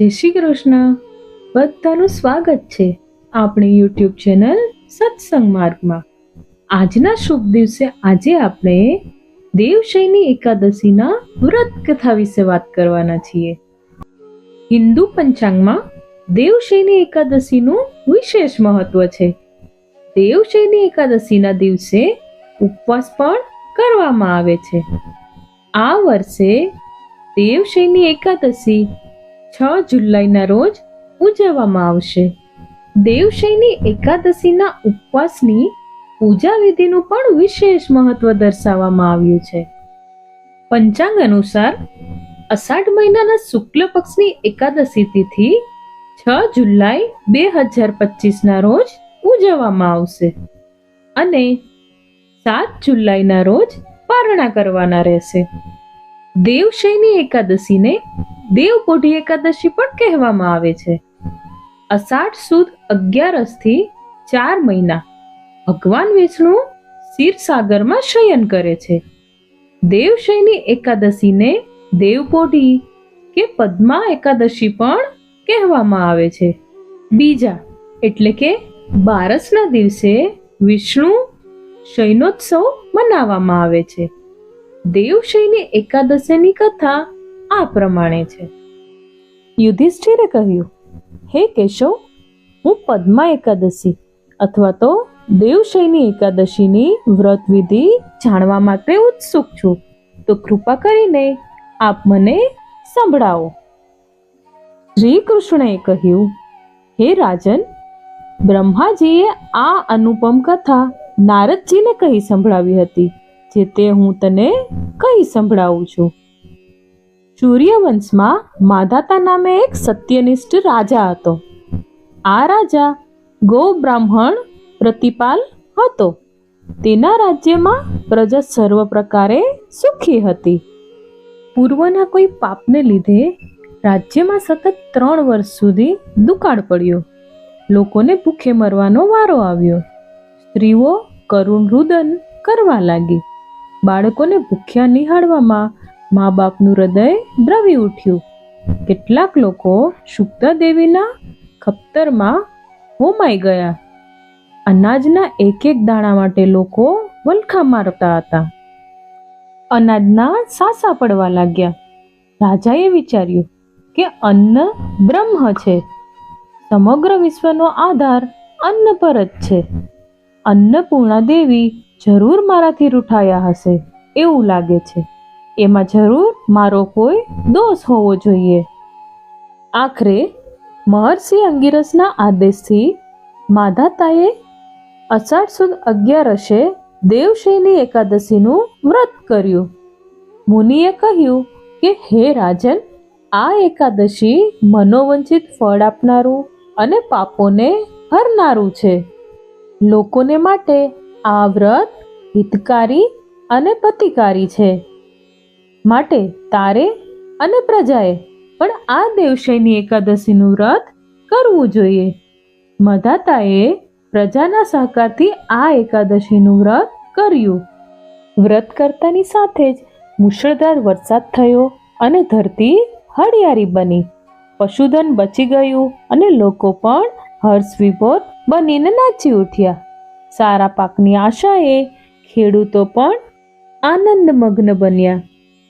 જય શ્રી કૃષ્ણ. બધાનું સ્વાગત છે આપણી યુટ્યુબ ચેનલ સત્સંગ માર્ગમાં. આજના શુભ દિવસે આજે આપણે દેવશયની એકાદશીના વ્રત કથા વિશે વાત કરવાના છીએ. હિન્દુ પંચાંગમાં દેવશયની એકાદશીનું વિશેષ મહત્વ છે. દેવશયની એકાદશીના દિવસે ઉપવાસ પણ કરવામાં આવે છે. આ વર્ષે દેવશયની એકાદશી છ જુલાઈના રોજ ઉજવવામાં આવશે. દેવશયની એકાદશીના ઉપવાસની પૂજા વિધિનું પણ વિશેષ મહત્વ દર્શાવવામાં આવ્યું છે. પંચાંગ અનુસાર અષાઢ મહિનાના શુક્લ પક્ષની એકાદશી તિથિ છ જુલાઈ બે હજાર પચીસના રોજ ઉજવવામાં આવશે અને સાત જુલાઈના રોજ પારણા કરવાના રહેશે. દેવશયની એકાદશીને દેવપોઢી એકાદશી પણ કહેવામાં આવે છે. અષાઢ સુદ અગિયારસથી ચાર મહિના ભગવાન વિષ્ણુ સાગરમાં શયન કરે છે. દેવશયની એકાદશીને દેવપોઢી કે પદ્મા એકાદશી પણ કહેવામાં આવે છે. બીજા એટલે કે બારસના દિવસે વિષ્ણુ શયનોત્સવ મનાવવામાં આવે છે. દેવશયની એકાદશીની કથા આ પ્રમાણે છે. યુધિષ્ઠિરે કહ્યું, હે કેશવ, હું પદ્મા એકાદશી અથવા તો દેવશયની એકાદશીની વ્રત વિધિ જાણવા માટે ઉત્સુક છું. તો કૃપા કરીને આપ મને સંભળાવો. શ્રી કૃષ્ણએ કહ્યું, હે રાજન, બ્રહ્માજીએ આ અનુપમ કથા નારદજીને કહી સંભળાવી હતી, જે તે હું તને કહી સંભળાવું છું. સૂર્યવંશમાં માધાતા નામે એક સત્યનિષ્ઠ રાજા હતો. આ રાજા ગો બ્રાહ્મણ પ્રતિપાલ હતો. તેના રાજ્યમાં પ્રજા સર્વ પ્રકારે સુખી હતી. પૂર્વના કોઈ પાપને લીધે રાજ્યમાં સતત ત્રણ વર્ષ સુધી દુકાળ પડ્યો. લોકોને ભૂખે મરવાનો વારો આવ્યો. સ્ત્રીઓ કરુણ રુદન કરવા લાગી. બાળકોને ભૂખ્યા નિહાળવામાં મા બાપનું હૃદય દ્રવી ઉઠ્યું. કેટલાક લોકો શુક્તા દેવીના ખપ્તરમાં હોમાઈ ગયા. અનાજના એક એક દાણા માટે લોકો વલખા મારતા હતા. અનાજના સાસા પડવા લાગ્યા. રાજાએ વિચાર્યું કે અન્ન બ્રહ્મ છે. સમગ્ર વિશ્વનો આધાર અન્ન પર જ છે. અન્નપૂર્ણા દેવી જરૂર મારાથી રૂઠાયા હશે એવું લાગે છે. એમાં જરૂર મારો કોઈ દોષ હોવો જોઈએ. આખરે મહર્ષિ અંગિરસના આદેશથી માધાતાએ અષાઢ સુદ અગિયારસે દેવશયની એકાદશીનું વ્રત કર્યું. મુનિએ કહ્યું કે, હે રાજન, આ એકાદશી મનોવંચિત ફળ આપનારું અને પાપોને હરનારું છે. લોકોને માટે આ વ્રત હિતકારી અને પ્રતિકારી છે. માટે તારે અને પ્રજાએ પણ આ દેવશયની એકાદશીનું વ્રત કરવું જોઈએ. મધાતાએ પ્રજાના સહકારથી આ એકાદશીનું વ્રત કર્યું. વ્રત કરતાની સાથે જ મુશળધાર વરસાદ થયો અને ધરતી હળિયારી બની. પશુધન બચી ગયું અને લોકો પણ હર્ષ વિભોર બનીને નાચી ઉઠ્યા. સારા પાકની આશાએ ખેડૂતો પણ આનંદમગ્ન બન્યા.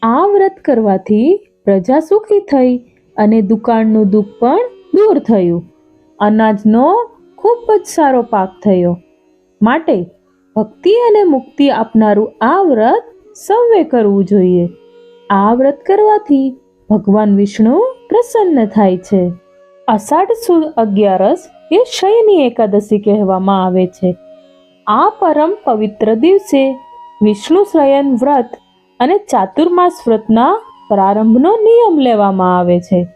આ વ્રત કરવાથી પ્રજા સુખી થઈ અને દુકાળનું દુઃખ પણ દૂર થયું. અનાજનો ખૂબ જ સારો પાક થયો. માટે ભક્તિ અને મુક્તિ આપનારું આ વ્રત સૌએ કરવું જોઈએ. આ વ્રત કરવાથી ભગવાન વિષ્ણુ પ્રસન્ન થાય છે. અષાઢ સુદ અગિયારસ એ શયની એકાદશી કહેવામાં આવે છે. આ પરમ પવિત્ર દિવસે વિષ્ણુ શયન વ્રત અને ચાતુર્માસ વ્રતના પ્રારંભનો નિયમ લેવામાં આવે છે.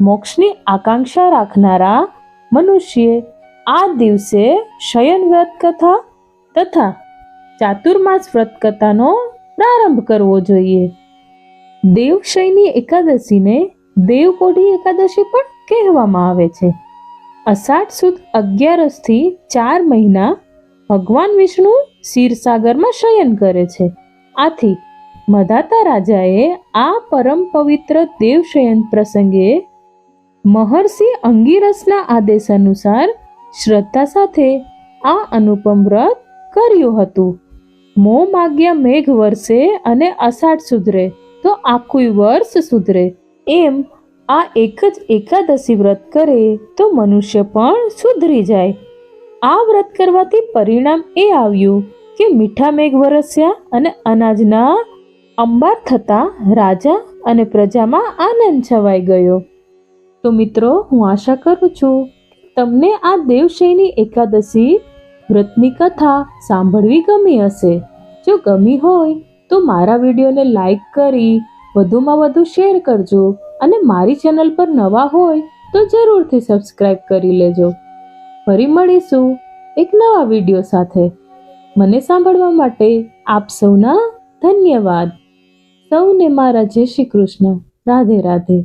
મોક્ષની આકાંક્ષા રાખનારા મનુષ્યે આ દિવસે શયન વ્રત કથા તથા ચાતુર્માસ વ્રત કથાનો પ્રારંભ કરવો જોઈએ. દેવશયની એકાદશીને દેવકોઢી એકાદશી પણ કહેવામાં આવે છે. અષાઢ સુદ અગિયારસથી ચાર મહિના ભગવાન વિષ્ણુ ક્ષીરસાગરમાં શયન કરે છે. આથી મધાતા રાજાએ આ પરમ પવિત્ર દેવશયન પ્રસંગે મહર્ષિ અંગીરસના આદેશ અનુસાર શ્રદ્ધા સાથે આ અનુપમ વ્રત કર્યું હતું. મો માગ્યા મેઘ વરસે અને અષાઢ સુધરે, તો આખું વર્ષ સુધરે. એમ આ એક જ એકાદશી વ્રત કરે, તો મનુષ્ય પણ સુધરી જાય. આ વ્રત કરવાથી પરિણામ એ આવ્યું કે મીઠા મેઘ વરસ્યા અને અનાજના અંબાર થતાં રાજા અને પ્રજામાં આનંદ છવાઈ ગયો. તો મિત્રો, હું આશા કરું છું, તમને આ દેવશયની એકાદશી, વ્રતની કથા સાંભળવી ગમી હશે. જો ગમી હોય, તો મારા વિડીયોને લાઈક કરી, વધુમાં વધુ શેર કરજો અને મારી ચેનલ પર નવા હોય, તો જરૂરથી સબસ્ક્રાઈબ કરી લેજો. ફરી મળીશું એક નવા વીડિયો સાથે. મને સાંભળવા માટે આપ સૌના ધન્યવાદ. સૌને મારા જય શ્રી કૃષ્ણ. રાધે રાધે.